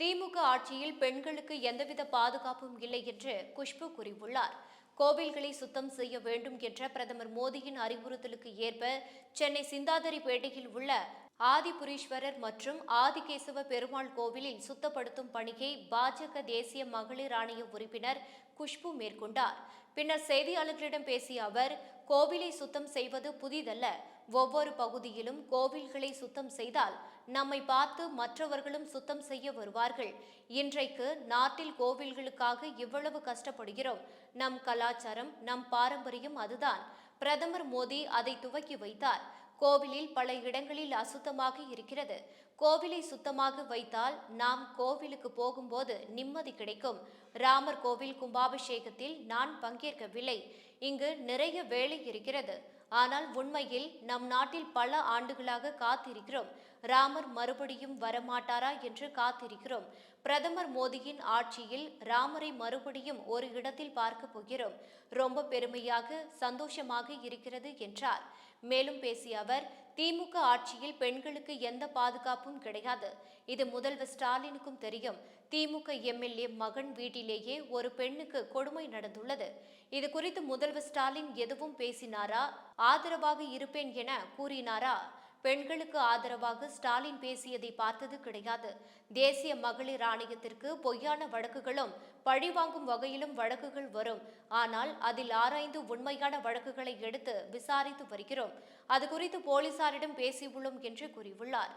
திமுக ஆட்சியில் பெண்களுக்கு எந்தவித பாதுகாப்பும் இல்லை என்று குஷ்பு கூறியுள்ளார். கோவில்களை சுத்தம் செய்ய வேண்டும் என்ற பிரதமர் மோடியின் அறிவுறுத்தலுக்கு ஏற்ப சென்னை சிந்தாதரி பேட்டையில் உள்ள ஆதிபுரீஸ்வரர் மற்றும் ஆதிகேசவ பெருமாள் கோவிலில் சுத்தப்படுத்தும் பணியை பாஜக தேசிய மகளிர் ஆணைய உறுப்பினர் குஷ்பு மேற்கொண்டார். பின்னர் செய்தியாளர்களிடம் பேசிய அவர் கோவிலை சுத்தம் செய்வது புதிதல்ல. ஒவ்வொரு பகுதியிலும் கோவில்களை சுத்தம் செய்தால் நம்மை பார்த்து மற்றவர்களும் சுத்தம் செய்ய வருவார்கள். இன்றைக்கு நாட்டில் கோவில்களுக்காக இவ்வளவு கஷ்டப்படுகிறோம். நம் கலாச்சாரம் நம் பாரம்பரியம் அதுதான். பிரதமர் மோடி அதை துவக்கி வைத்தார். கோவிலில் பல இடங்களில் அசுத்தமாக இருக்கிறது. கோவிலை சுத்தமாக வைத்தால் நாம் கோவிலுக்கு போகும்போது நிம்மதி கிடைக்கும். ராமர் கோவில் கும்பாபிஷேகத்தில் நான் பங்கேற்கவில்லை. இங்கு நிறைய வேலை இருக்கிறது. ஆனால் உண்மையில் நம் நாட்டில் பல ஆண்டுகளாக காத்திருக்கிறோம். ராமர் மறுபடியும் வரமாட்டாரா என்று காத்திருக்கிறோம். பிரதமர் மோடியின் ஆட்சியில் ராமரை மறுபடியும் ஒரு இடத்தில் பார்க்க போகிறோம். ரொம்ப பெருமையாக சந்தோஷமாக இருக்கிறது என்றார். மேலும் பேசிய அவர் திமுக ஆட்சியில் பெண்களுக்கு எந்த பாதுகாப்பும் கிடையாது. இது முதல்வர் ஸ்டாலினுக்கும் தெரியும். திமுக எம்எல்ஏ மகன் வீட்டிலேயே ஒரு பெண்ணுக்கு கொடுமை நடந்துள்ளது. இது குறித்து முதல்வர் ஸ்டாலின் எதுவும் பேசினாரா? ஆதரவாக இருப்பேன் என கூறினாரா? பெண்களுக்கு ஆதரவாக ஸ்டாலின் பேசியதை பார்த்தது கிடையாது. தேசிய மகளிர் ஆணையத்திற்கு பொய்யான வழக்குகளும் பழிவாங்கும் வகையிலும் வழக்குகள் வரும். ஆனால் அதில் ஆராய்ந்து உண்மையான வழக்குகளை எடுத்து விசாரித்து வருகிறோம். அது குறித்து போலீசாரிடம் பேசியுள்ளோம் என்று கூறியுள்ளார்.